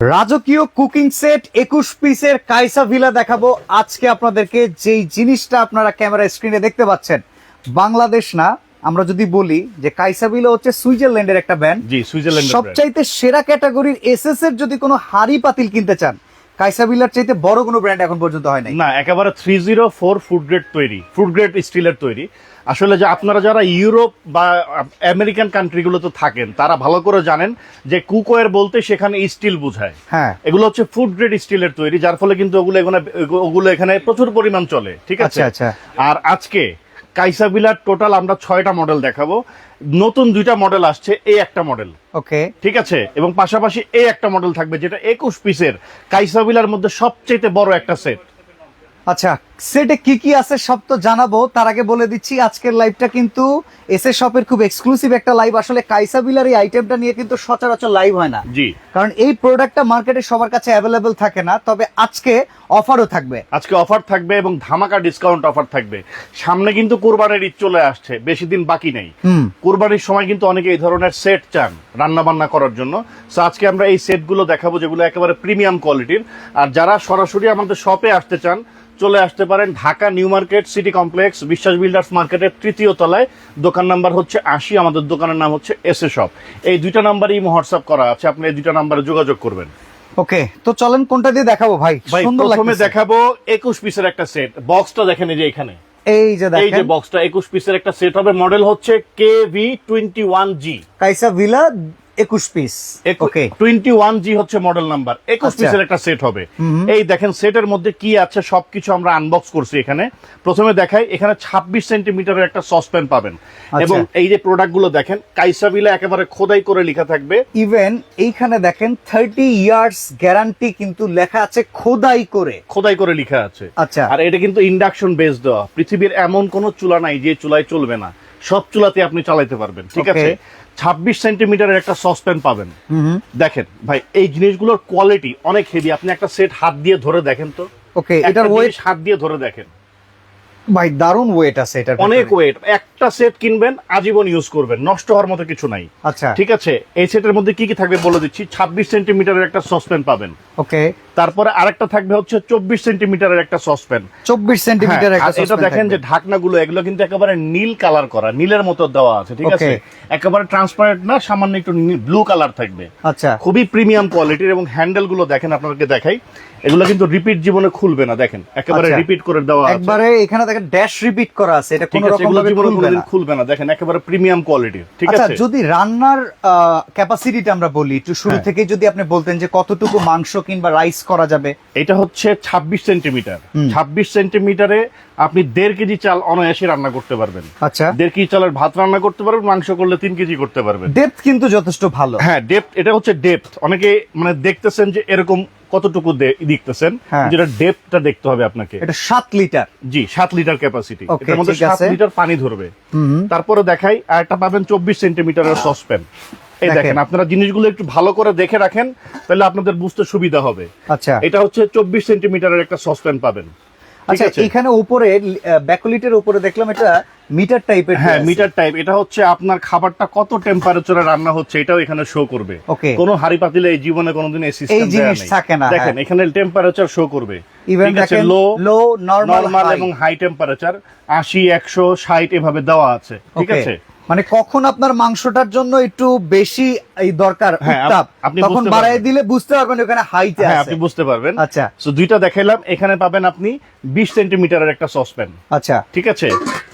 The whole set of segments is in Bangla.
রাজকীয় কুকিং সেট একুশ পিসের কাইসা ভিলা দেখাবো। আজকে আপনাদেরকে যেই জিনিসটা আপনারা ক্যামেরা স্ক্রিনে দেখতে পাচ্ছেন বাংলাদেশ না আমরা যদি বলি যে কাইসা ভিলা হচ্ছে সুইজারল্যান্ডের একটা ব্যান্ড জি সুইজারল্যান্ড সবচাইতে সেরা ক্যাটাগরির এসএস এর যদি কোনো হাড়ি পাতিল কিনতে চান কাইসা ভিলার চাইতে বড় কোনো ব্র্যান্ড এখন পর্যন্ত হয় নাই। না একেবারে three zero four food grade তৈরি ফুড গ্রেড স্টিলের তৈরি। আসলে যে আপনারা যারা ইউরোপ বা আমেরিকান কান্ট্রিগুলোতে থাকেন তারা ভালো করে জানেন যে কুকওয়্যার বলতে সেখানে স্টিল বোঝায়। হ্যাঁ। এগুলো হচ্ছে ফুড গ্রেড স্টিলের তৈরি যার ফলে কিন্তু ওগুলো এখানে ওগুলো এখানে প্রচুর পরিমাণ চলে ঠিক আছে? আচ্ছা, আচ্ছা। আর আজকে কাইসা বিলার টোটাল আমরা ছয়টা মডেল দেখাবো। নতুন দুইটা মডেল আসছে এই একটা মডেল। ওকে। ঠিক আছে? এবং পাশাপাশি এই একটা মডেল থাকবে যেটা একুশ পিসের কাইসা বিলার মধ্যে সবচেয়ে বড় একটা সেট। আচ্ছা সেটে কি কি আছে সব তো জানাব। তার আগে বলে দিচ্ছি আজকের লাইভটা কিন্তু এসএ শপের খুব এক্সক্লুসিভ একটা লাইভ আসলে কাইসা বিলার এই আইটেমটা নিয়ে কিন্তু সচরাচর লাইভ হয় না। জি। কারণ এই প্রোডাক্টটা মার্কেটে সবার কাছে অ্যাভেলেবেল থাকে না তবে আজকে অফারও থাকবে। আজকে অফার থাকবে এবং ধামাকা ডিসকাউন্ট অফার থাকবে। সামনে কিন্তু কোরবানির ঈদ চলে আসছে বেশি দিন বাকি নেই। হুম। কোরবানির সময় কিন্তু অনেকে এই ধরনের সেট চান রান্না বান্না করার জন্য। সো আজকে আমরা এই সেটগুলো দেখাবো যেগুলো একেবারে প্রিমিয়াম কোয়ালিটির আর যারা সরাসরি আমাদের শপে আসতে চান চলে আসতে পারেন Dhaka new market city complex Biswas builders মার্কেটের তৃতীয় তলায়। দোকান নাম্বার হচ্ছে আশি আমাদের দোকানের নাম হচ্ছে এস এ শপ এই দুইটা নাম্বারই হোয়াটসঅ্যাপ করা আছে আপনি এই দুইটা নাম্বারে যোগাযোগ করবেন। ওকে তো চলেন কোনটা দিয়ে দেখাবো ভাই? ভাই সুন্দর প্রথমে। দেখাবো একুশ পিসের একটা সেট বক্সটা দেখেন এই যে এখানে। এই যে দেখেন। এই যে বক্সটা একুশ পিসের একটা সেট হবে। মডেল হচ্ছে K V twenty one G কাইসা ভিলা একুশ piece okay twenty one G হচ্ছে মডেল নাম্বার একুশ আচ্ছা। পিসের একটা সেট হবে। এই দেখেন সেটের মধ্যে কি আছে সবকিছু আমরা আনবক্স করছি এখানে। প্রথমে দেখাই এখানে ছাব্বিশ সেন্টিমিটারের একটা সসপ্যান পাবেন। আচ্ছা। এবং এই যে প্রোডাক্টগুলো দেখেন কাইসাবিলা একেবারে খোদাই করে লেখা থাকবে। ইভেন এইখানে দেখেন থার্টি ইয়ার্স গ্যারান্টি কিন্তু লেখা আছে খোদাই করে। খোদাই করে লেখা আছে। আচ্ছা। আর এটা কিন্তু ইন্ডাকশন বেস দেওয়া। পৃথিবীর এমন কোন চুলা নাই যে চুলায় চলবে না। সব চুলাতে আপনি চালাইতে পারবেন ঠিক আছে? ছাব্বিশ সেন্টিমিটারের একটা সসপ্যান পাবেন। দেখেন ভাই এই জিনিসগুলোর কোয়ালিটি অনেক হেভি আপনি একটা সেট হাত দিয়ে ধরে দেখেন তো? ওকে এটার ওয়েট হাত দিয়ে ধরে দেখেন। ভাই দারুণ ওয়েট আছে এটার অনেক ওয়েট ওয়েট একটা সেট কিনবেন আজীবন ইউজ করবেন নষ্ট হওয়ার মতো কিছু নাই। আচ্ছা। ঠিক আছে? এই সেটের মধ্যে কি কি থাকবে বলে দিচ্ছি। ছাব্বিশ সেন্টিমিটারের একটা সসপ্যান পাবেন। ওকে। তারপরে আরেকটা থাকবে হচ্ছে চব্বিশ সেন্টিমিটারের একটা সসপ্যান চব্বিশ সেন্টিমিটার হ্যাঁ, এটা দেখেন যে থাকবে। ঢাকনাগুলো এগুলো কিন্তু একেবারে নীল কালার করা নীলের মতো দেওয়া আছে ঠিক আছে? একেবারে ট্রান্সপারেন্ট না সামান্য একটু ব্লু কালার থাকবে। আচ্ছা। খুবই প্রিমিয়াম কোয়ালিটির এবং হ্যান্ডেলগুলো দেখেন আপনাদেরকে দেখাই। এগুলো কিন্তু রিপিট জীবনে খুলবে না দেখেন। একেবারে আচ্ছা। রিপিট করে দেওয়া একবারে এখানে দেখেন ড্যাশ রিপিট করা আছে এটা কোনো রকম জীবনে খুলবে কোনোদিন না। খুলবে না দেখেন একেবারে প্রিমিয়াম কোয়ালিটি ঠিক আচ্ছা আছে যদি রান্নার ক্যাপাসিটিটা আমরা বলি একটু শুরু হ্যাঁ। থেকে যদি আপনি বলতেন যে কতটুকু মাংস কিংবা রাইস করা যাবে এটা হচ্ছে ছাব্বিশ সেন্টিমিটার হুম। ছাব্বিশ সেন্টিমিটারে আপনি দেড় কেজি চাল অনায়াসে রান্না করতে পারবেন। আচ্ছা। দেড় কেজি চালের ভাত রান্না করতে পারবেন মাংস করলে তিন কেজি করতে পারবেন। ডেপথ কিন্তু যথেষ্ট ভালো। হ্যাঁ ডেপথ এটা হচ্ছে ডেপথ অনেকে মানে দেখতেছেন যে এরকম কতটুকু দেখতেছেন হ্যাঁ। যেটা ডেপথটা দেখতে হবে আপনাকে। এটা সাত লিটার। জি সাত লিটার ক্যাপাসিটি Okay, এটার মধ্যে ঠিক সাত আছে। লিটার পানি ধরবে। হুম। তারপরে দেখাই আর একটা পাবেন চব্বিশ সেন্টিমিটারের সসপ্যান এই দেখেন। দেখেন আপনারা জিনিসগুলো একটু ভালো করে দেখে রাখেন তাহলে আপনাদের বুঝতে সুবিধা হবে। আচ্ছা। এটা হচ্ছে চব্বিশ সেন্টিমিটারের একটা সসপ্যান পাবেন। আচ্ছা এখানে উপরে ব্যাকলিটের উপরে দেখলাম এটা মিটার টাইপের হ্যাঁ মিটার টাইপ এটা হচ্ছে আপনার খাবারটা কত টেম্পারেচারে রান্না হচ্ছে এটাও এখানে শো করবে. কোনো হাড়ি পাতিলে এই জীবনে কোনোদিন এই সিস্টেম এই জিনিস থাকে না, দেখেন হ্যাঁ। এখানে টেম্পারেচার শো করবে। ইভেন দেখেন লো লো নরমাল নরমাল এবং হাই টেম্পারেচার আশি একশো ষাট এভাবে দেওয়া আছে। ঠিক আছে? মানে কখন আপনার মাংসটার জন্য একটু বেশি এই দরকার হ্যাঁ, উত্তাপ আপনি তখন পারবেন। দিলে বুঝতে পারবেন ওখানে হাইতে হ্যাঁ আছে। আপনি বুঝতে পারবেন। আচ্ছা। সো দুইটা দেখাইলাম এখানে পাবেন আপনি বিশ সেন্টিমিটারের একটা সসপ্যান আচ্ছা। ঠিক আছে?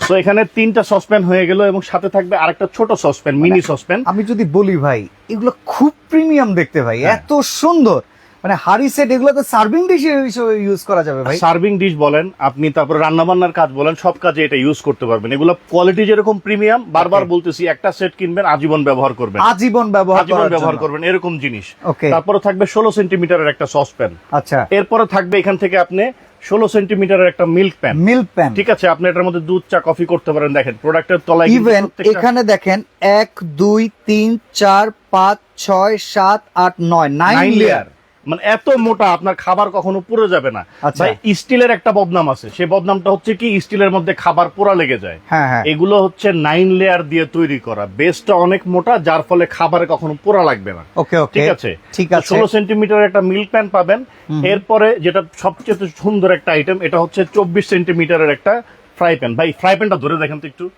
তো এখানে তিনটা সসপ্যান হয়ে গেল এবং সাথে থাকবে আরেকটা ছোট সসপ্যান মিনি সসপ্যান আমি যদি বলি ভাই এগুলো খুব প্রিমিয়াম দেখতে ভাই হ্যাঁ। এত সুন্দর। মানে হাড়ি সেট এগুলো তো সার্ভিং ডিশ হিসেবে ইউজ করা যাবে ভাই? সার্ভিং ডিশ বলেন আপনি তারপর রান্না বান্নার কাজ বলেন সব কাজে এটা ইউজ করতে পারবেন। এগুলো কোয়ালিটি যেরকম প্রিমিয়াম বারবার বলতেছি একটা সেট কিনবেন আজীবন ব্যবহার করবেন। আজীবন ব্যবহার আজীবন ব্যবহার করবেন এরকম জিনিস। তারপরে থাকবে ষোলো সেন্টিমিটারের একটা সসপ্যান আচ্ছা। এরপরে থাকবে এখান থেকে আপনি ষোলো সেন্টিমিটারের একটা মিল্ক প্যান মিল্ক প্যান ঠিক আছে আপনি এটার মধ্যে দুধ চা কফি করতে পারেন দেখেন প্রোডাক্টের তলায় ইভেন এখানে দেখেন এক দুই তিন চার পাঁচ ছয় সাত আট নয় নাইন লেয়ার। মানে এত মোটা আপনার খাবার কখনো পুড়ে যাবে না। আচ্ছা। ভাই স্টিলের একটা বদনাম আছে। সেই বদনামটা হচ্ছে কি স্টিলের মধ্যে খাবার পোড়া লেগে যায়। হ্যাঁ হ্যাঁ। এগুলো হচ্ছে নাইন লেয়ার দিয়ে তৈরি করা। বেসটা অনেক মোটা যার ফলে খাবারে কখনো পোড়া লাগবে না। ওকে ওকে। ঠিক আছে? ঠিক আছে। ষোলো সেন্টিমিটার একটা মিল্ক প্যান পাবেন। এরপরে যেটা সবচেয়ে সুন্দর একটা আইটেম এটা হচ্ছে চব্বিশ সেন্টিমিটারের একটা ফ্রাই প্যান ভাই ফ্রাই প্যানটা ধরে দেখেন তো একটু।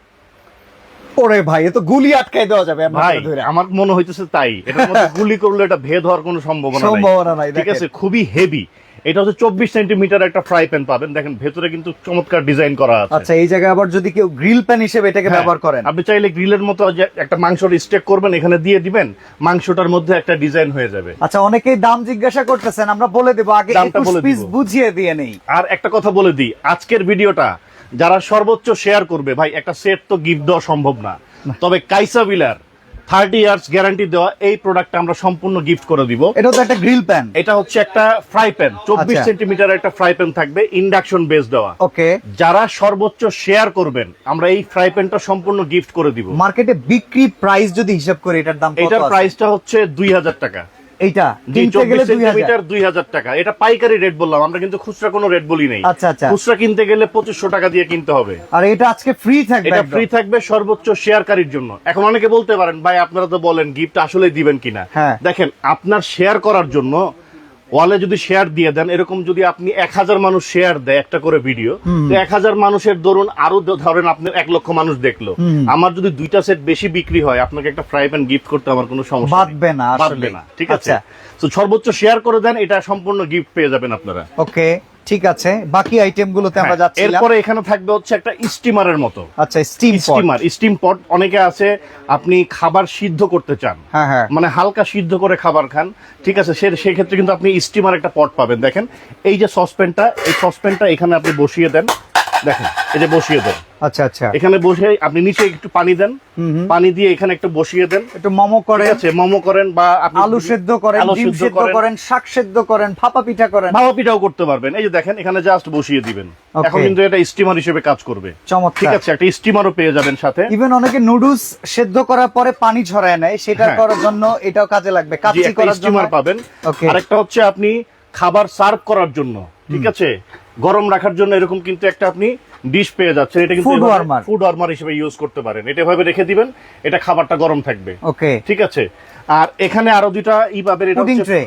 ওরে ভাই এ তো গুলি আটকাই দেওয়া যাবে ভাই আমার মনে হইতেছে তাই। এটার মধ্যে গুলি করলে এটা ভেদ হওয়ার কোনো সম্ভাবনা সম্ভাবনা নাই ঠিক আছে খুবই হেভি এটা হচ্ছে চব্বিশ সেন্টিমিটার একটা ফ্রাই প্যান পাবেন। দেখেন ভেতরে কিন্তু চমৎকার ডিজাইন করা আছে। আচ্ছা এই জায়গায় আবার যদি কেউ গ্রিল প্যান হিসেবে এটাকে হ্যাঁ, ব্যবহার করেন। আপনি চাইলে গ্রিলের মতো একটা মাংসর স্টেক করবেন এখানে দিয়ে দিবেন মাংসটার মধ্যে একটা ডিজাইন হয়ে যাবে। আচ্ছা অনেকেই দাম জিজ্ঞাসা করতেছেন আমরা বলে দেবো আগে দামটা বলে পিস বুঝিয়ে দিয়ে নেই। আর একটা কথা বলে দিই আজকের ভিডিওটা যারা সর্বোচ্চ শেয়ার করবে ভাই একটা সেট তো গিফট দেওয়া সম্ভব না। তবে কাইসা বিলার থার্টি ইয়ার্স গ্যারান্টি দেওয়া এই প্রোডাক্টটা আমরা সম্পূর্ণ গিফট করে দিব। এটা তো একটা গ্রিল প্যান এটা হচ্ছে একটা ফ্রাই প্যান চব্বিশ আচ্ছা। সেন্টিমিটার একটা ফ্রাই প্যান থাকবে ইন্ডাকশন বেস দেওয়া। ওকে যারা সর্বোচ্চ শেয়ার করবেন আমরা এই ফ্রাই প্যানটা সম্পূর্ণ গিফট করে দিব। মার্কেটে বিক্রি প্রাইস যদি হিসাব করি এটার দাম এটার প্রাইসটা হচ্ছে দুই হাজার টাকা। এইটা কিনতে গেলে দুই হাজার। সেন্টিমিটার দুই হাজার টাকা। এটা পাইকারি রেট বললাম আমরা কিন্তু খুচরা কোনো রেট বলি নাই। আচ্ছা, আচ্ছা। খুচরা কিনতে গেলে পঁচিশশো টাকা দিয়ে কিনতে হবে। আর এটা আজকে ফ্রি থাকবে এটা ফ্রি থাকবে সর্বোচ্চ শেয়ারকারীর জন্য। এখন অনেকে বলতে পারেন ভাই আপনারা তো বলেন গিফট আসলে দিবেন কিনা? হ্যাঁ। দেখেন আপনার শেয়ার করার জন্য ওয়ালে যদি শেয়ার দিয়ে দেন এরকম যদি আপনি এক হাজার মানুষ শেয়ার দেয় একটা করে ভিডিও তো এক হাজার মানুষের ধরুন আরও ধরেন আপনি এক লক্ষ মানুষ দেখল আমার যদি দুইটা সেট বেশি বিক্রি হয় আপনাকে একটা ফ্রাই প্যান গিফট করতে আমার কোনো সমস্যা। বাদবে না। বাদবে না ঠিক আছে আচ্ছা। তো সর্বোচ্চ শেয়ার করে দেন এটা সম্পূর্ণ গিফট পেয়ে যাবেন আপনারা। ওকে ঠিক আছে। বাকি আইটেম গুলোতে আমরা হ্যাঁ, যাচ্ছিলাম। এরপরে এখানে থাকবে হচ্ছে একটা স্টিমারের মতো। আচ্ছা স্টিম স্টিমার স্টিম পট অনেকে আছে আপনি খাবার সিদ্ধ করতে চান। হ্যাঁ হ্যাঁ। মানে হালকা সিদ্ধ করে খাবার খান ঠিক আছে? সে সেই ক্ষেত্রে কিন্তু আপনি স্টিমার একটা পট পাবেন। দেখেন এই যে সসপ্যানটা এই সসপ্যানটা এখানে আপনি বসিয়ে দেন। দেখেন যে বসিয়ে দেন। আচ্ছা আচ্ছা। এখানে বসে আপনি নিচে একটু পানি দেন। পানি দিয়ে এখানে একটু বসিয়ে দেন। একটু মোমো করে আছে মোমো করেন বা আপনি আলু সেদ্ধ করেন ডিম সেদ্ধ করেন। শাক সেদ্ধ করেন ভাপা পিঠা করেন। ভাপা পিঠাও করতে পারবেন। এই যে দেখেন এখানে জাস্ট বসিয়ে দিবেন. এখন কিন্তু এটা স্টিমার হিসেবে কাজ করবে। ঠিক আছে একটা স্টিমারও পেয়ে যাবেন সাথে। ইভেন অনেকে নুডলস সেদ্ধ করার পরে পানি ছড়ায় নেয়। সেটা হ্যাঁ। করার জন্য এটাও কাজে লাগবে। জি, কাচ্চি করার জন্য। স্টিমার পাবেন. আরেকটা হচ্ছে আপনি খাবার সার্ভ করার জন্য। ঠিক আছে? গরম রাখার জন্য এরকম কিন্তু একটা আপনি ডিশ পেয়ে যাচ্ছেন। এটা কিন্তু ফুড ওয়ার্মার ফুড ওয়ার্মার হিসেবে ইউজ করতে পারেন। এটা এভাবে রেখে দিবেন এটা খাবারটা গরম থাকবে। ওকে। ঠিক আছে? আর এখানে আরও দুইটা ই পাবেন এটা পুডিং হচ্ছে ট্রে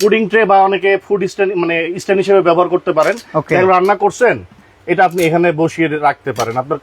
পুডিং ট্রে বা অনেকে ফুড স্ট্যান্ড মানে স্ট্যান্ড হিসেবে ব্যবহার করতে পারেন. রান্না করছেন এটা আপনি এখানে বসিয়ে রাখতে পারেন। আপনার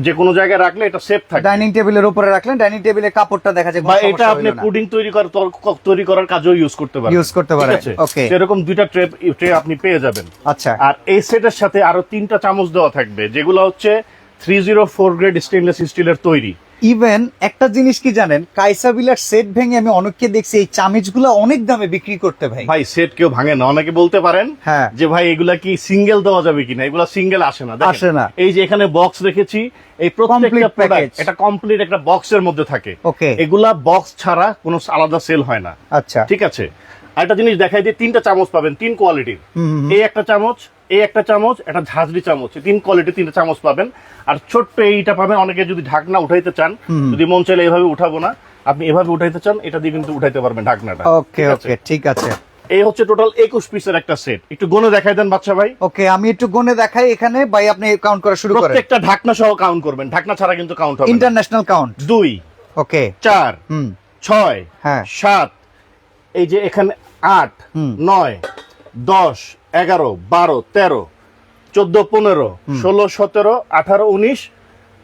যে কোনো জায়গায় রাখলে এটা সেফ থাকে। ডাইনিং টেবিলের উপরে রাখলেন ডাইনিং টেবিলের কাপড়টা দেখা যায় বা এটা আপনি পুডিং তৈরি করার তর- তৈরি করার কাজেও ইউজ করতে পারেন। ইউজ করতে পারেন, ওকে এরকম দুইটা ট্রে ট্রে আপনি পেয়ে যাবেন। আচ্ছা। আর এই সেটের সাথে আরও তিনটা চামচ দেওয়া থাকবে যেগুলো হচ্ছে three zero four grade stainless স্টিলের তৈরি। ইভেন একটা জিনিস কি জানেন? কাইসা বিলার সেট ভেঙে আমি অনেককে দেখছি এই চামিচগুলো অনেক দামে বিক্রি করতে ভাই। ভাই সেট কেউ ভাঙে না। অনেকে বলতে পারেন হ্যাঁ। যে ভাই এগুলা কি সিঙ্গেল দেওয়া যাবে কিনা? এগুলা সিঙ্গেল আসে না। আসে না। এই যে এখানে বক্স রেখেছি এই প্রত্যেকটা প্রোডাক্ট এটা কমপ্লিট একটা বক্সের মধ্যে থাকে। Okay. এগুলা বক্স ছাড়া কোনো আলাদা সেল হয় না। আচ্ছা। ঠিক আছে? আরেকটা জিনিস দেখাই দিয়ে তিনটা চামচ পাবেন তিন কোয়ালিটির এই একটা চামচ এই একটা চামচ একটা ঝাঁঝরি চামচ। তিন কোয়ালিটি তিনটা চামচ পাবেন। আর ছোট্ট এইটা পাবেন অনেকে যদি ঢাকনা উঠাইতে চান যদি মন চাইলে এভাবে উঠাবো না। আপনি এভাবে উঠাইতে চান এটা দিয়ে কিন্তু উঠাইতে পারবেন ঢাকনাটা। ওকে ওকে ঠিক আছে। এই হচ্ছে টোটাল একুশ পিসের একটা সেট একটু গনে দেখাই দেন বাচ্চা ভাই। ওকে আমি একটু গনে দেখাই এখানে ভাই আপনি কাউন্ট করা শুরু করেন। প্রত্যেকটা ঢাকনা সহ কাউন্ট করবেন। ঢাকনা ছাড়া কিন্তু কাউন্ট হবে ইন্টারন্যাশনাল কাউন্ট দুই ওকে। চার হুম। ছয় হ্যাঁ। সাত এই যে এখানে আট হুম। নয় দশ এগারো বারো তেরো চোদ্দ পনেরো ষোলো সতেরো আঠারো উনিশ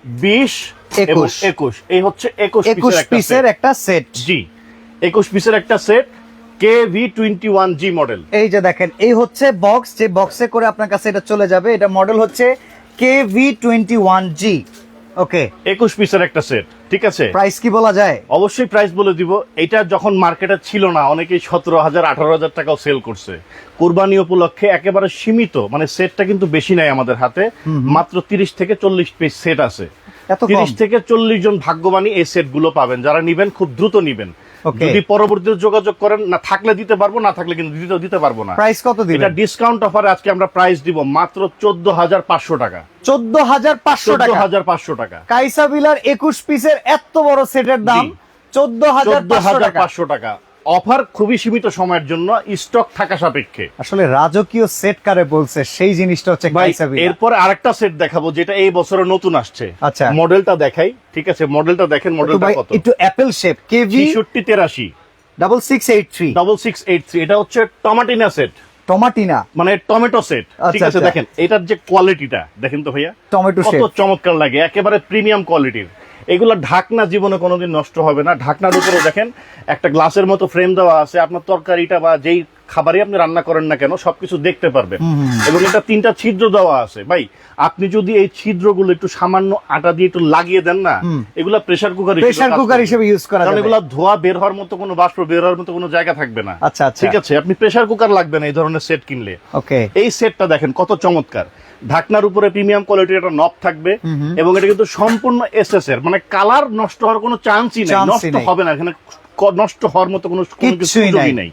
বিশ একুশ। একুশ। এই হচ্ছে একুশ একুশ পিসের একটা সেট জি। একুশ পিসের একটা set K V twenty one G model এই যে দেখেন এই হচ্ছে বক্স যে বক্সে করে আপনার কাছে এটা চলে যাবে। এটা মডেল হচ্ছে K V twenty one G. Okay একুশ পিসের একটা সেট ঠিক আছে? প্রাইস কি বলা যায়? অবশ্যই প্রাইস বলে দিব। এটা যখন মার্কেটে ছিল না অনেকেই সতেরো হাজার আঠারো হাজার টাকাও সেল করছে। কোরবানি উপলক্ষে একেবারে সীমিত মানে সেটটা কিন্তু বেশি নাই আমাদের হাতে। মাত্র তিরিশ থেকে চল্লিশ পিস সেট আছে। এত কম? তিরিশ থেকে চল্লিশ জন ভাগ্যবানী এই সেটগুলো পাবেন। যারা নিবেন খুব দ্রুত নিবেন. যদি পরবর্তীতে যোগাযোগ করেন না থাকলে দিতে পারব না থাকলে কিন্তু দিতে দিতে পারব না। প্রাইস কত দিবেন? এটা ডিসকাউন্ট অফারে আজকে আমরা প্রাইস দিব মাত্র চোদ্দ হাজার পাঁচশো টাকা। চোদ্দ হাজার পাঁচশো চোদ্দ টাকা হাজার পাঁচশো টাকা। কাইসা বিলার একুশ পিসের এত বড় সেটের দাম জি। চোদ্দ হাজার চোদ্দ পাঁচশো হাজার টাকা পাঁচশো টাকা। অফার খুবই সীমিত সময়ের জন্য স্টক থাকা সাপেক্ষে। আসলে রাজকীয় সেট কারে বলছে সেই জিনিসটা হচ্ছে এরপরে আরেকটা সেট দেখাবো যেটা এই বছরে নতুন আসছে। আচ্ছা। মডেলটা দেখাই ঠিক আছে? মডেলটা দেখেন মডেলটা কত? একটু অ্যাপেল শেপ কেভি ছিষট্টি তেরাশি। Double six eight three double six eight three এটা হচ্ছে টমাটিনা সেট। টমাটিনা। মানে টমেটো সেট ঠিক আচ্ছা, আছে? আচ্ছা। দেখেন এটার যে কোয়ালিটিটা দেখেন তো ভাইয়া। টমেটো কত চমৎকার লাগে একেবারে প্রিমিয়াম কোয়ালিটির এগুলো ঢাকনা জীবনে কোনোদিন নষ্ট হবে না। ঢাকনার উপরে দেখেন, একটা গ্লাসের মতো ফ্রেম দেওয়া আছে। আপনার তরকারিটা বা যেই খাবারই আপনি রান্না করেন না কেন সবকিছু দেখতে পারবেন। এবং এটা তিনটা ছিদ্র দেওয়া আছে। ভাই আপনি যদি এই ছিদ্রগুলো একটু সামান্য আটা দিয়ে একটু লাগিয়ে দেন না এগুলা প্রেসার কুকার প্রেসার কুকার হিসেবে ইউজ করা যাবে। এগুলা ধোয়া বের হওয়ার মতো কোনো বাষ্প বের হওয়ার মতো কোনো জায়গা থাকবে না। আচ্ছা আচ্ছা। ঠিক আছে আপনি প্রেসার কুকার লাগবে না এই ধরনের সেট কিনলে। ওকে। এই সেটটা দেখেন কত চমৎকার। ঢাকনার উপরে প্রিমিয়াম কোয়ালিটির একটা নব থাকবে এবং এটা কিন্তু সম্পূর্ণ এসএস এর মানে কালার নষ্ট হওয়ার কোনো চান্সই নেই। নষ্ট হবে না এখানে নষ্ট হওয়ার মতো কোনো কোনো কিছু কিচ্ছুই নাই।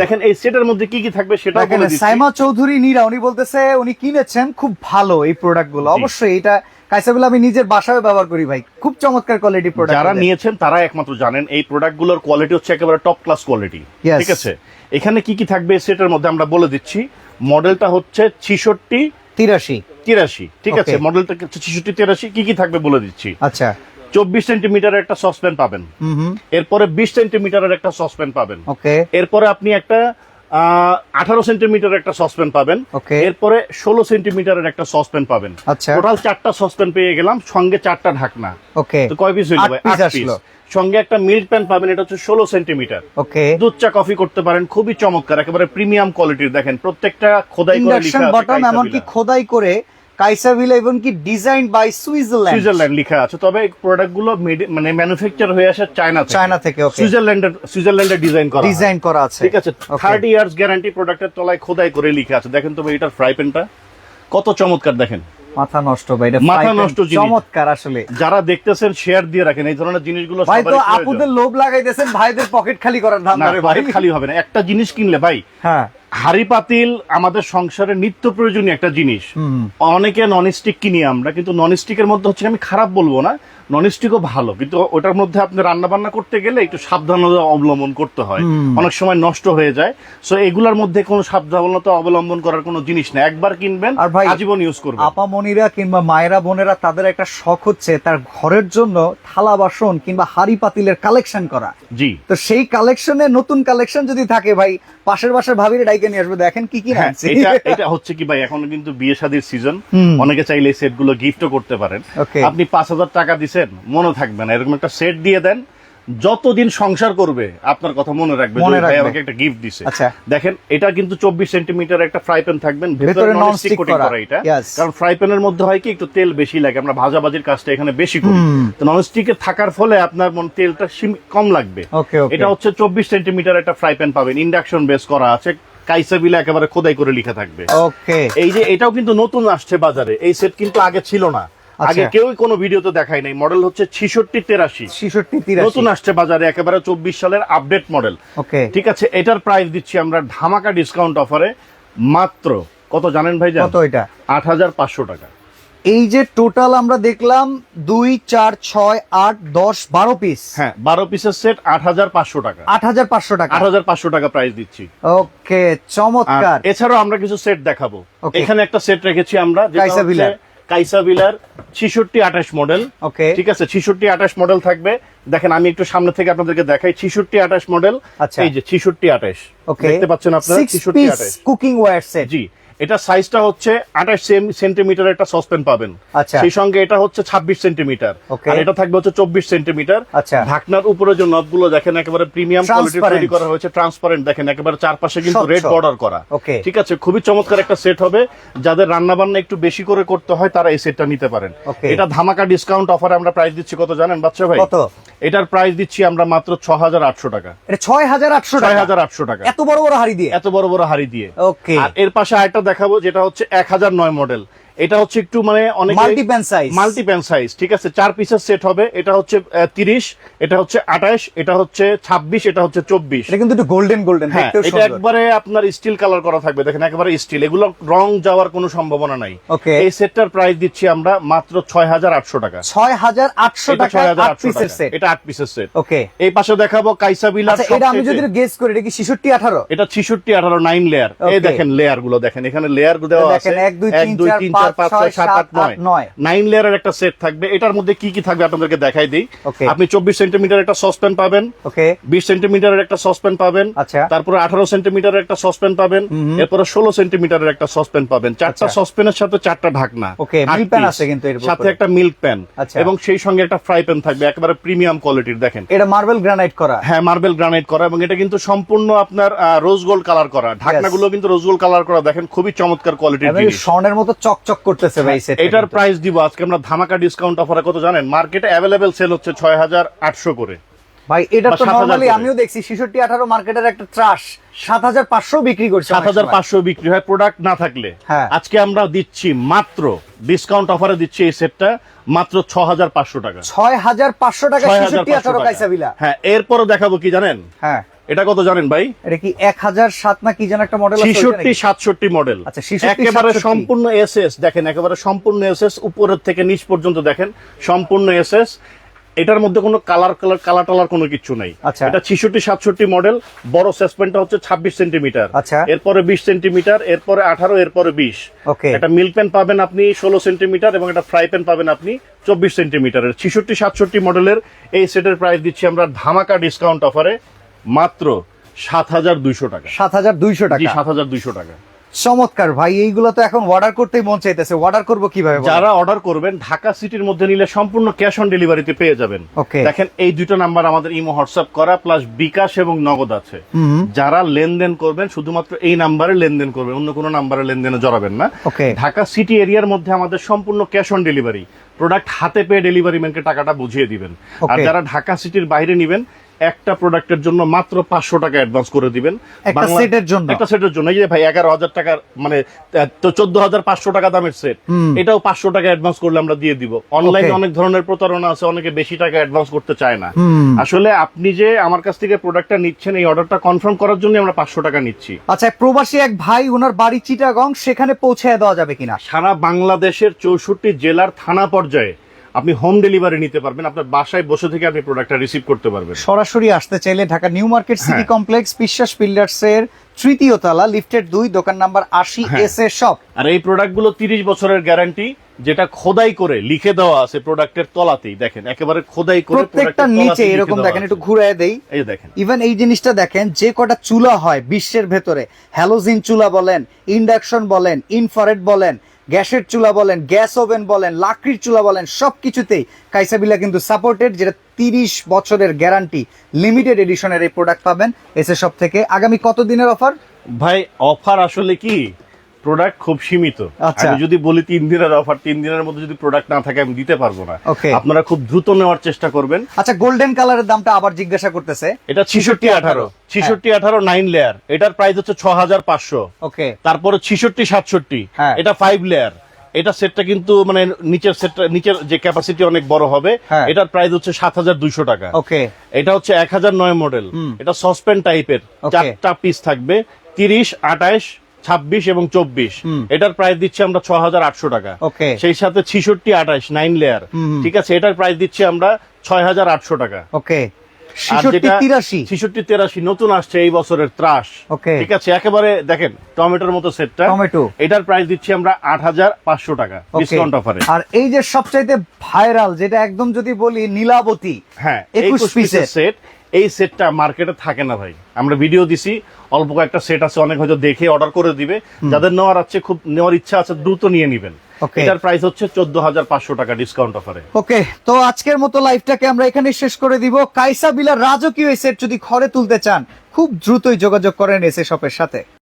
দেখেন এই সেটের মধ্যে কি কি থাকবে সেটা বলে দিচ্ছি। সাইমা চৌধুরী নীরা উনি বলতেছে উনি কিনেছেন খুব ভালো এই প্রোডাক্টগুলো অবশ্যই এটা কাইসাবিল আমি নিজের বাসায় ব্যবহার করি ভাই। খুব চমৎকার কোয়ালিটি প্রোডাক্ট যারা নিয়েছেন তারা একমাত্র জানেন এই প্রোডাক্টগুলোর কোয়ালিটি হচ্ছে একেবারে টপ ক্লাস কোয়ালিটি ঠিক আছে? এখানে কি কি থাকবে সেটের মধ্যে আমরা বলে দিচ্ছি। মডেলটা হচ্ছে ছিষট্টি তিরাশি। তিরাশি ঠিক আছে? মডেলটা ছিষট্টি তিরাশি কি কি থাকবে বলে দিচ্ছি। আচ্ছা। চব্বিশ সেন্টিমিটারের একটা সসপ্যান পাবেন। এরপরে বিশ সেন্টিমিটারের একটা সসপ্যান পাবেন। ওকে। এরপরে আপনি একটা আঠারো সেন্টিমিটারের একটা সসপ্যান পাবেন। এরপরে ষোলো সেন্টিমিটারের একটা সসপ্যান পাবেন। আচ্ছা। টোটাল চারটা সসপ্যান পেয়ে গেলাম সঙ্গে চারটা ঢাকনা। তো কয় পিস আট পিস সঙ্গে একটা মিল্ক প্যান পাবেন এটা হচ্ছে ষোলো সেন্টিমিটার। ওকে। দুধ চা কফি করতে পারেন খুবই চমৎকার একেবারে প্রিমিয়াম কোয়ালিটির। দেখেন প্রত্যেকটা খোদাই করে ইন্ডাকশন লেখা এমনকি খোদাই করে কাইসাভিলা এবং কি ডিজাইন বাই সুইজারল্যান্ড। সুইজারল্যান্ড লেখা আছে তবে এই প্রোডাক্টগুলো মানে ম্যানুফ্যাকচার হয়ে আসে চায়না থেকে। চায়না থেকে ওকে সুইজারল্যান্ডের সুইজারল্যান্ডের ডিজাইন করা ডিজাইন করা আছে ঠিক আছে Okay. থার্টি ইয়ার্স গ্যারান্টি প্রোডাক্টের তলায় খোদাই করে লিখে আছে। দেখেন তো ভাই এটার ফ্রাই প্যানটা কত চমৎকার দেখেন। মাথা নষ্ট ভাই এটা মাথা নষ্ট। চমৎকার আসলে। যারা দেখতেছেন শেয়ার দিয়ে রাখেন। এই ধরনের জিনিসগুলো ভাই তো আপুদের লোভ লাগাইতেছেন ভাইদের পকেট খালি করার না, ধান্দা রে ভাই। খালি হবে না। একটা জিনিস কিনলে ভাই হ্যাঁ। হাড়ি পাতিল আমাদের সংসারে নিত্য প্রয়োজনীয় একটা জিনিস। অনেকে নন স্টিক কিনি আমরা কিন্তু নন স্টিকের মধ্যে হচ্ছে আমি খারাপ বলব না নন স্টিকও ভালো কিন্তু ওটার মধ্যে আপনি রান্না বান্না করতে গেলে একটু সাবধানতা অবলম্বন করতে হয়। অনেক সময় নষ্ট হয়ে যায়। সো এগুলার মধ্যে কোনো সাবধানতা অবলম্বন করার কোনো জিনিস না একবার কিনবেন আর ভাই, আজীবন ইউজ করবেন। আপামনিরা কিংবা মায়েরা বোনেরা তাদের একটা শখ হচ্ছে তার ঘরের জন্য থালা বাসন কিংবা হাড়ি পাতিলের কালেকশন করা। জি। তো সেই কালেকশনে নতুন কালেকশন যদি থাকে ভাই পাশের বাসার ভাবিরে ডাইকে নিয়ে আসবে দেখেন কি কি হ্যাঁ, আনছি। এটা এটা হচ্ছে কি ভাই এখন কিন্তু বিয়ে শাদীর সিজন অনেকে চাইলে সেটগুলো গিফটও করতে পারেন। আপনি পাঁচ হাজার টাকা দিচ্ছেন মনে থাকবে না। এরকম একটা সেট দিয়ে দেন যতদিন সংসার করবে আপনার কথা মনে রাখবে ভাই। আমাকে একটা গিফট দিছে। আচ্ছা। দেখেন এটা কিন্তু চব্বিশ সেন্টিমিটার একটা ফ্রাই প্যান থাকবেন ভেতরে নন স্টিক কোটিং করা। এটা। কারণ ফ্রাই প্যানের মধ্যে হয় কি একটু তেল বেশি লাগে আমরা ভাজাভাজির কাজটা এখানে বেশি করি। তো নন স্টিকে থাকার ফলে আপনার মন তেলটা কম লাগবে. এটা হচ্ছে চব্বিশ সেন্টিমিটার একটা ফ্রাই প্যান পাবেন। ইন্ডাকশন বেস করা আছে কাইসাবিলা একেবারে খোদাই করে লেখা থাকবে। ওকে এই যে এটাও কিন্তু নতুন আসছে বাজারে। এই সেট কিন্তু আগে ছিল না। আগে কেউই কোনো ভিডিওতে দেখায় নাই। মডেল হচ্ছে ছিষট্টি তেরাশি। ছিষট্টি তিরাশি। নতুন আসছে বাজারে একেবারে চব্বিশ সালের আপডেট মডেল ওকে। ঠিক আছে এটার প্রাইস দিচ্ছি আমরা ধামাকা ডিসকাউন্ট অফারে মাত্র কত জানেন ভাই কত এটা? আট হাজার পাঁচশো টাকা। এই যে টোটাল আমরা দেখলাম দুই চার ছয় আট দশ বারো পিস হ্যাঁ বারো পিসের সেট আট হাজার পাঁচশো টাকা। আট হাজার পাঁচশো টাকা। আট হাজার পাঁচশো টাকা প্রাইস দিচ্ছি। ওকে চমৎকার। এছাড়াও আমরা কিছু সেট দেখাবো. এখানে একটা সেট রেখেছি আমরা কাইসা বিলার। ছিষট্টি আঠাশ মডেল ওকে ঠিক আছে? ছিষট্টি আঠাশ মডেল থাকবে। দেখেন আমি একটু সামনে থেকে আপনাদেরকে দেখাই। ছিষট্টি আঠাশ মডেল আচ্ছা। এই যে ছিষট্টি আঠাশ। ওকে দেখতে পাচ্ছেন আপনারা ছিষট্টি আঠাশ। কুকিং ওয়্যার সেট জি। এটা সাইজটা হচ্ছে আঠাশ সেন্টিমিটার একটা সসপেন পাবেন। আচ্ছা। সেই সঙ্গে এটা হচ্ছে ছাব্বিশ সেন্টিমিটার আর এটা থাকবে হচ্ছে চব্বিশ সেন্টিমিটার আচ্ছা। ঢাকনার উপরে যে নবগুলো দেখেন একেবারে প্রিমিয়াম কোয়ালিটি তৈরি করা হয়েছে ট্রান্সপারেন্ট দেখেন একেবারে চারপাশে কিন্তু রেড বর্ডার করা। ঠিক আছে? খুবই চমৎকার একটা সেট হবে। যাদের রান্না বান্না একটু বেশি করে করতে হয় তারা এই সেটটা নিতে পারেন। এটা ধামাকা ডিসকাউন্ট অফার আমরা প্রাইস দিচ্ছি। কত জানেন বাচ্চা ভাই? কত? এটার প্রাইস দিচ্ছি আমরা মাত্র ছ হাজার আটশো টাকা। ছয় হাজার আটশো ছয় হাজার আটশো টাকা। এত বড় বড় হাড়ি দিয়ে? এত বড় বড় হাড়ি দিয়ে। ওকে আর এর পাশে আরেকটা দেখাবো যেটা হচ্ছে এক হাজার নয় মডেল এটা হচ্ছে একটু মানে অনেক multi pan size multi pan size ঠিক আছে? চার পিসের সেট হবে। এটা হচ্ছে তিরিশ এটা হচ্ছে আঠাশ এটা হচ্ছে ছাব্বিশ এটা হচ্ছে চব্বিশ। এটা কিন্তু একটু গোল্ডেন গোল্ডেন হ্যাঁ এটা একবারে আপনার স্টিল কালার করা থাকবে। দেখেন একেবারে স্টিল এগুলো রং যাওয়ার কোনো সম্ভাবনা নাই। Okay. এই সেটটার প্রাইস দিচ্ছি আমরা মাত্র ছয় হাজার আটশো টাকা ছয় হাজার আটশো টাকা। এটা আট পিসের সেট ওকে। এই পাশে দেখাবো কাইসা বিলার আচ্ছা এটা আমি যদি গেস করি এটা কি ছিষট্টি আঠারো? এটা ছিষট্টি আঠারো নাইন লেয়ার এই দেখেন লেয়ারগুলো দেখেন এখানে লেয়ার দেওয়া আছে। এক, দুই, তিন, চার, পাঁচ, ছয়, সাত আট নয়। নাইন লেয়ারের একটা সেট থাকবে। এটার মধ্যে কি কি থাকবে আপনাদেরকে দেখাই দিই। আপনি চব্বিশ সেন্টিমিটার একটা সসপ্যান পাবেন। বিশ সেন্টিমিটারের একটা সসপ্যান পাবেন। আচ্ছা। তারপরে আঠারো সেন্টিমিটারের একটা সসপ্যান পাবেন। এরপরে ষোলো সেন্টিমিটারের একটা সসপ্যান পাবেন। চারটা আচ্ছা। সসপ্যানের সাথে চারটা ঢাকনা। সাথে একটা মিল্ক প্যান আচ্ছা। এবং সেই সঙ্গে একটা ফ্রাই প্যান থাকবে একেবারে প্রিমিয়াম কোয়ালিটির দেখেন। এটা মার্বেল গ্রানাইট করা। হ্যাঁ মার্বেল গ্রানাইট করা এবং এটা কিন্তু সম্পূর্ণ আপনার রোজ গোল্ড কালার করা। ঢাকনাগুলো কিন্তু রোজ গোল্ড কালার করা দেখেন খুবই চমৎকার কোয়ালিটির স্বর্ণের মতো চকচক করতেছে ভাই সেট এটার প্রাইস দিব। আজকে আমরা ধামাকা ডিসকাউন্ট অফারে কত জানেন? মার্কেটে অ্যাভেলেবেল সেল হচ্ছে ছয় হাজার আটশো করে। ভাই এটা তো নরমালি আমিও দেখছি ছিষট্টি আঠারো মার্কেটের একটা ট্রাশ সাত হাজার পাঁচশো বিক্রি করছে সাত অনেক হাজার সময়। পাঁচশো বিক্রি হয় প্রোডাক্ট না থাকলে। হ্যাঁ। আজকে আমরা দিচ্ছি মাত্র ডিসকাউন্ট অফারে দিচ্ছি এই সেটটা মাত্র ছ হাজার পাঁচশো টাকা। ছয় হাজার পাঁচশো টাকা ছয় হাজার ছিষট্টি পাঁচশো আঠারো টাকা। কাইসাবিলা হ্যাঁ এরপরও দেখাবো কি জানেন? হ্যাঁ। এটা কত জানেন ভাই? এটা কি এক হাজার সাত না কি যেন একটা মডেল ছিষট্টি সাতষট্টি মডেল আচ্ছা, একেবারে 67 সম্পূর্ণ এসএস দেখেন একেবারে সম্পূর্ণ এসএস উপরের থেকে নিচ পর্যন্ত দেখেন সম্পূর্ণ এসএস এটার মধ্যে কোনো কালার কালার কালার টালার কোনো কিছু নাই। আচ্ছা। এটা ছিষট্টি সাতষট্টি মডেল বড় সাসপেন্ডটা হচ্ছে ছাব্বিশ সেন্টিমিটার আচ্ছা। এরপরে বিশ সেন্টিমিটার এরপরে আঠারো এরপরে বিশ। ওকে। এটা মিল্ক প্যান পাবেন আপনি ষোলো সেন্টিমিটার এবং এটা ফ্রাই প্যান পাবেন আপনি চব্বিশ সেন্টিমিটারের ছিষট্টি সাতষট্টি মডেলের এই সেটের প্রাইস দিচ্ছি আমরা ধামাকা ডিসকাউন্ট অফারে মাত্র সাত হাজার দুইশো টাকা। সাত হাজার দুইশো টাকা। সাত হাজার দুইশো টাকা। চমৎকার ভাই এইগুলো তো এখন অর্ডার করতেই মন চাইতেছে। অর্ডার করব কীভাবে যারা অর্ডার করবেন ঢাকা সিটির মধ্যে নিলে সম্পূর্ণ ক্যাশ অন ডেলিভারিতে পেয়ে যাবেন। দেখেন এই দুটো নাম্বার আমাদের ইমো হোয়াটসঅ্যাপ করা প্লাস বিকাশ এবং নগদ আছে। যারা লেনদেন করবেন শুধুমাত্র এই নাম্বারে লেনদেন করবেন অন্য কোনো নাম্বারে লেনদেনে জড়াবেন না। ঢাকা সিটি এরিয়ার মধ্যে আমাদের সম্পূর্ণ ক্যাশ অন ডেলিভারি প্রোডাক্ট হাতে পেয়ে ডেলিভারি ম্যানকে টাকাটা বুঝিয়ে দিবেন। আর যারা ঢাকা সিটির বাইরে নিবেন একটা প্রোডাক্টের জন্য মাত্র পাঁচশো টাকা অ্যাডভান্স করে দিবেন। একটা সেটের জন্য? একটা সেটের জন্য। এই যে ভাই এগারো হাজার টাকার মানে চোদ্দ হাজার পাঁচশো টাকা দামের সেট এটাও পাঁচশো টাকা অ্যাডভান্স করলে আমরা দিয়ে দিব। অনলাইনে অনেক ধরনের প্রতারণা আছে অনেকে বেশি টাকা অ্যাডভান্স করতে চায় না। আসলে আপনি যে আমার কাছ থেকে প্রোডাক্টটা নিচ্ছেন এই অর্ডারটা কনফার্ম করার জন্য আমরা পাঁচশো টাকা নিচ্ছি। আচ্ছা প্রবাসী এক ভাই ওনার বাড়ি চিটাগং সেখানে পৌঁছে দেওয়া যাবে কিনা? সারা বাংলাদেশের চৌষট্টি জেলার থানা পর্যায়ে আপনি হোম ডেলিভারি নিতে পারবেন আপনার বাসায় বসে থেকে আপনি প্রোডাক্টটা রিসিভ করতে পারবেন। সরাসরি আসতে চাইলে ঢাকা নিউ মার্কেট সিটি হ্যাঁ। কমপ্লেক্স বিশ্বাস বিল্ডার্স এর তৃতীয় তলা লিফটেড দুই দোকান নাম্বার আশি। এস এর শপ আর এই প্রোডাক্টগুলো তিরিশ বছরের গ্যারান্টি যেটা খোদাই করে লিখে দেওয়া আছে প্রোডাক্টের তলাতেই। দেখেন একেবারে খোদাই করে প্রত্যেকটা নিচে এরকম দেখেন একটু ঘুরে দেই। এই দেখেন। ইভেন এই জিনিসটা দেখেন যে কটা চুলা হয় বিশ্বের ভেতরে হ্যালোজিন চুলা বলেন ইন্ডাকশন বলেন ইনফারেট বলেন গ্যাসের চুলা বলেন, গ্যাস ওভেন বলেন, লাকড়ির চুলা বলেন সব কিছুতেই কাইসাবিলা কিন্তু সাপোর্টেড যেটা তিরিশ বছরের গ্যারান্টি লিমিটেড এডিশনের এই প্রোডাক্ট পাবেন। এসে সব থেকে আগামী কত দিনের অফার ভাই অফার আসলে কি? প্রোডাক্ট খুব সীমিত। আচ্ছা। আমি যদি বলি তিন দিনের অফার তিন দিনের মধ্যে যদি প্রোডাক্ট না থাকে আমি দিতে পারব না। আপনারা খুব দ্রুত নেওয়ার চেষ্টা করবেন। আচ্ছা গোল্ডেন কালারের দামটা আবার জিজ্ঞাসা করতেছে। এটা ছিষট্টি আঠারো। ছিষট্টি আঠারো। নাইন লেয়ার এটার প্রাইস হচ্ছে ছ হাজার পাঁচশো। ওকে তারপরে ছিষট্টি সাতষট্টি। হ্যাঁ। এটা ফাইভ লেয়ার এটা সেটটা কিন্তু মানে নিচের সেটটা নিচের যে ক্যাপাসিটি অনেক বড় হবে হ্যাঁ। এটার প্রাইস হচ্ছে সাত হাজার দুইশো টাকা। ওকে এটা হচ্ছে এক হাজার নয় মডেল এটা সসপেন টাইপের চারটা পিস থাকবে। তিরিশ আঠাইশ ছাব্বিশ এবং চব্বিশ। এটার প্রাইস দিচ্ছি আমরা ছ হাজার আটশো টাকা. সেই সাথে ছিষট্টি আঠাইশ নাইন লেয়ার ঠিক আছে? এটার প্রাইস দিচ্ছি আমরা ছয় হাজার আটশো টাকা। ওকে। নতুন আসছে এই বছরের ত্রাস. ঠিক আছে? একেবারে দেখেন টমেটোর মতো সেটটা। টমেটো। এটার প্রাইস দিচ্ছি আমরা আট হাজার পাঁচশো টাকা ডিসকাউন্ট অফারে আর এই যে সবচাইতে ভাইরাল যেটা একদম যদি বলি নীলাবতী হ্যাঁ একুশ পিসের সেট এই সেটটা মার্কেটে থাকে না ভাই। আমরা ভিডিও দিছি অল্প কয়েকটা সেট আছে অনেক হয়তো দেখে অর্ডার করে দিবে। যাদের নেওয়ার আছে খুব নেওয়ার ইচ্ছা আছে দ্রুত নিয়ে নেবেন। এটার প্রাইস হচ্ছে চোদ্দ হাজার পাঁচশো টাকা ডিসকাউন্ট অফারে ওকে তো আজকের মতো লাইভটাকে আমরা এখানে শেষ করে দিব। কাইসা বিলার রাজকীয় এই সেট যদি ঘরে তুলতে চান খুব দ্রুতই যোগাযোগ করেন এসে শপের সাথে।